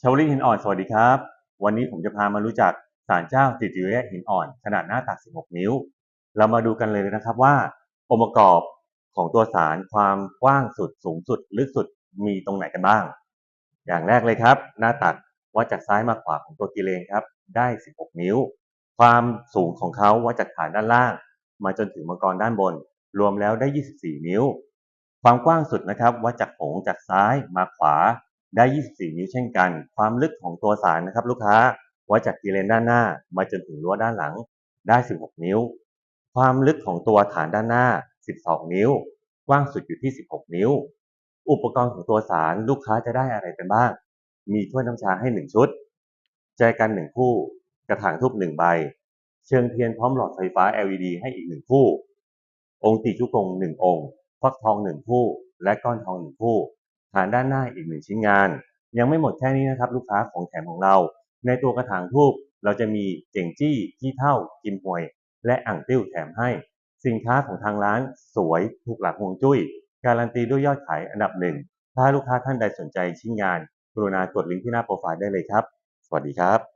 ชาวลิตหินอ่อน สวัสดีครับ วันนี้ผมจะพามารู้จักศาลเจ้าติจิเระหินอ่อน ขนาดหน้าตัก 16 นิ้ว เรามาดูกันเลยนะครับว่า องค์ประกอบของตัวศาลความกว้างสุดสูงสุด ลึกสุดมีตรงไหนกันบ้าง อย่างแรกเลยครับ หน้าตักวัดจากซ้ายมาขวาของตัวกิเลนครับ ได้ 16 นิ้ว ความสูงของเขาวัดจากฐานด้านล่าง มาจนถึงมังกรด้านบน รวมแล้วได้ 24 นิ้ว ความกว้างสุดนะครับวัดจากหงจากซ้ายมาขวา ได้ 24 นิ้วเช่นกัน ความลึกของตัวสารนะครับ ลูกค้าวัดจากกิเลนด้านหน้า มาจนถึงรั้วด้านหลังได้ 16 นิ้ว ความลึกของตัวฐานด้านหน้า 12 นิ้ว กว้างสุดอยู่ที่ 16 นิ้ว อุปกรณ์ของตัวสารลูกค้าจะได้อะไรกันบ้าง มีถ้วยน้ำชาให้ 1 ชุด แจกัน 1 คู่ กระถางทูบ1ใบ เชิงเทียนพร้อมหลอดไฟฟ้า LED ให้อีก 1 คู่ องค์ติชุกง1องค์ ฟักทอง 1 คู่ และก้อนทอง 1 คู่ ฐานด้านหน้าอีกหนึ่งชิ้นงาน ยังไม่หมดแค่นี้นะครับ ลูกค้าของแถมของเรา ในตัวกระถางทูบเราจะมีเจ่งจี้ขี้เท่ากิมหวย และอ่างติ้วแถมให้ สินค้าของทางร้านสวยถูกหลักฮวงจุ้ย การันตีด้วยยอดขายอันดับหนึ่งถ้าลูกค้าท่านใดสนใจชิ้นงานกรุณากดลิงก์ที่หน้าโปรไฟล์ได้เลยครับ สวัสดีครับ